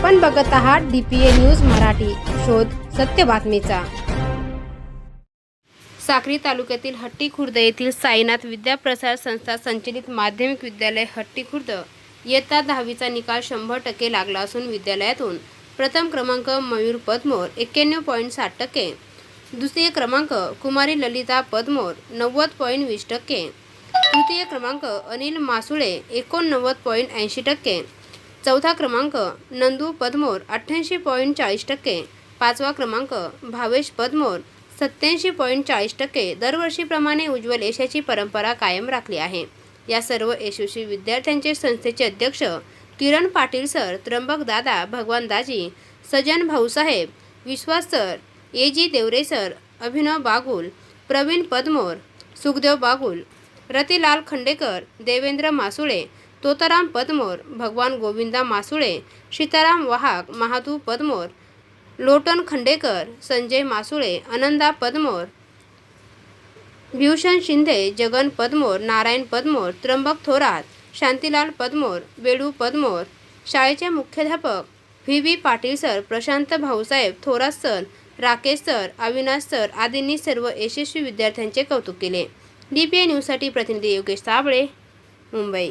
आपण बघत आहात डीपीए न्यूज मराठी. शोध सत्य बातमीचा. साक्री तालुक्यातील हट्टी खुर्द येथील साईनाथ विद्याप्रसार संस्था संचलित माध्यमिक विद्यालय हट्टी खुर्द इयत्ता दहावीचा निकाल शंभर टक्के लागला असून विद्यालयातून प्रथम क्रमांक मयूर पदमोर एक्क्याण्णव पॉईंट साठ टक्के. दुसरे क्रमांक कुमारी ललिता पदमोर नव्वद पॉईंट वीस टक्के. तृतीय क्रमांक अनिल मासुळे एकोणनव्वद पॉईंट ऐंशी टक्के. चौथा क्रमांक नंदू पदमोर अठ्ठ्याऐंशी पॉईंट चाळीस टक्के. पाचवा क्रमांक भावेश पदमोर सत्याऐंशी पॉईंट चाळीस टक्के. दरवर्षीप्रमाणे उज्ज्वल यशाची परंपरा कायम राखली आहे. या सर्व यशस्वी विद्यार्थ्यांचे संस्थेचे अध्यक्ष Kiran Patil sir Trimbak Dada Bhagwan Daji Sajan Bhausaheb Vishwas sir A G Devre sir Abhinav Bagul Praveen Padmor Sukhdev Bagul Ratilal Khandekar Devendra Masule Totaram Padmor Bhagwan Govinda Masule Sitaram वाहक महादू पदमोर लोटन खंडेकर संजय मासुळे आनंदा पदमोर भीषण शिंदे जगन पदमोर नारायण पदमोर त्र्यंबक थोरात शांतीलाल पदमोर वेळू पदमोर शाळेचे मुख्याध्यापक V. V. Patil sir Prashant Bhausaheb Thorat sir Rakesh sir Avinash sir आदींनी सर्व यशस्वी विद्यार्थ्यांचे कौतुक केले. D P ए न्यूजसाठी प्रतिनिधी योगेश साबळे मुंबई.